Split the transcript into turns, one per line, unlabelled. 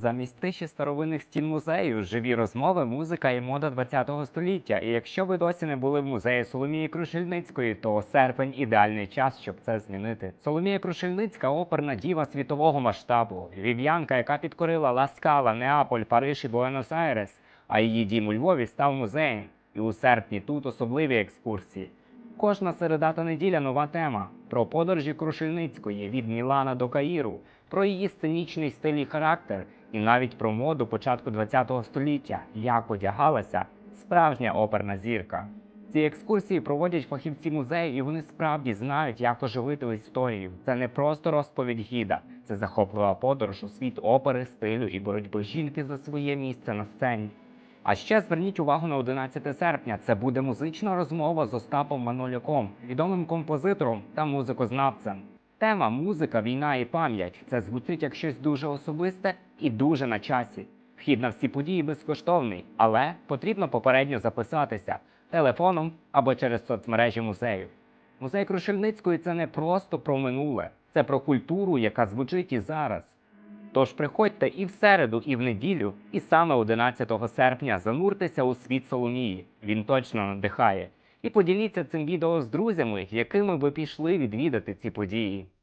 Замість тиші старовинних стін музею живі розмови, музика і мода ХХ століття. І якщо ви досі не були в музеї Соломії Крушельницької, то серпень ідеальний час, щоб це змінити. Соломія Крушельницька оперна діва світового масштабу, львів'янка, яка підкорила Ласкала, Неаполь, Париж і Буенос-Айрес, а її дім у Львові став музеєм. І у серпні тут особливі екскурсії. Кожна середа та неділя нова тема про подорожі Крушельницької від Мілана до Каїру, про її сценічний стиль і характер, і навіть про моду початку ХХ століття, як одягалася справжня оперна зірка. Ці екскурсії проводять фахівці музею, і вони справді знають, як оживити історію. Це не просто розповідь гіда, це захоплива подорож у світ опери, стилю і боротьби жінки за своє місце на сцені. А ще зверніть увагу на 11 серпня. Це буде музична розмова з Остапом Маноляком, відомим композитором та музикознавцем. Тема музика, війна і пам'ять. Це звучить як щось дуже особисте і дуже на часі. Вхід на всі події безкоштовний, але потрібно попередньо записатися телефоном або через соцмережі музею. Музей Крушельницької це не просто про минуле, це про культуру, яка звучить і зараз. Тож приходьте і в середу, і в неділю, і саме 11 серпня зануртеся у світ Соломії. Він точно надихає. І поділіться цим відео з друзями, якими ви пішли відвідати ці події.